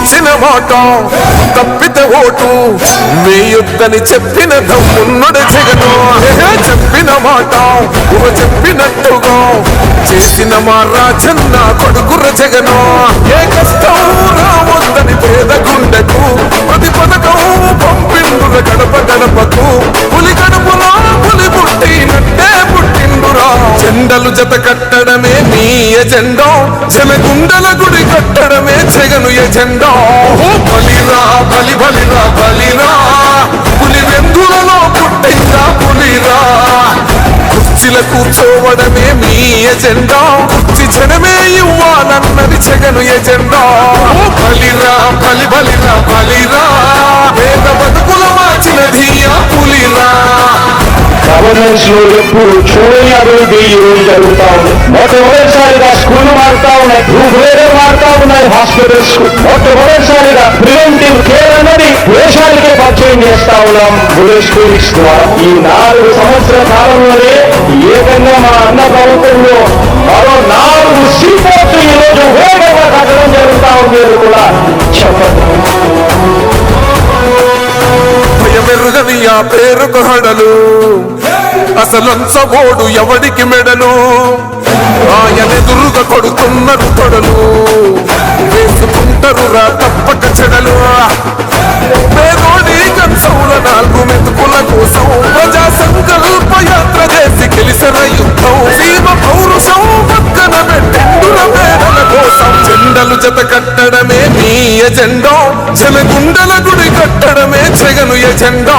ఇచ్చిన మాట తప్పితే ఓటు. వేయొద్దని చెప్పిన దమ్మున్నడు జగను. చెప్పిన మాట ఊహ చెప్పినట్టుగా. చేసిన మా రాజన్న కొడుకుర జగను. ఏ కష్టం రావద్దని పేద గుండెకు. ప్రతి పథకం పంపిండుర గడప గడపకు. పులి గడపలో పులి పుట్టినట్టే పుట్టిండురా. జెండలు జత కట్టడమే మీ ఎజెండో. జన గుండెల గుడి కట్టడమే జగను ఎజెండా బలిరా బలి బలిరా బలిరా. పులి వెందులలో పుట్టిందా పులిరా? కుర్చీల కూర్చోవడమే మీ ఎజెండా. కుర్చి జనమే ఇవ్వాలన్నది జగను ఎజెండా. బలిరా బలి బలిరా బలిరా. వేద బతుకుల మార్చినది ఆ పులిరా. గవర్నెన్స్లో ఎప్పుడు చూడని అభివృద్ధి ఈ రోజు జరుగుతా ఉంది మొట్టమొదటిసారిగా స్కూల్ మారుతా ఉన్నాయి. రూపురేఖలు మారుతా ఉన్నాయి హాస్పిటల్స్ మొట్టమొదటిసారిగా ప్రివెంటివ్ కేర్ అన్నది దేశానికే పరిచయం చేస్తా ఉన్నాం. బుల్లెట్ క్లినిక్స్ ద్వారా ఈ నాలుగు సంవత్సరాల కాలంలోనే ఏకంగా మా అన్న ప్రభుత్వంలో మరో నాలుగు సీపోర్ట్లు ఈ రోజు వేగంగా కట్టడం జరుగుతా ఉంది అని కూడా చెప్పండి. భయమెరుగని ఆ పేరుకు హడలు అసలంచబోడు ఎవడికి మెడలు? ఆయన ఆయనెదురుగా కొడుతున్నారు కొడలు. వేసుకుంటారు తప్పక చెడలు. పేదోడి కంచౌల నాలుగు మెతుకుల కోసం ప్రజా సంకల్ప యాత్ర చేసి గెలిసిన యుద్ధం. సీమ పౌరుషం పక్కన పెట్టిండుల పేదల కోసం. జెండలు జత కట్టడమే మీ ఎజెండా. జనగుండల గుడి కట్టడమే జగను ఎజెండా.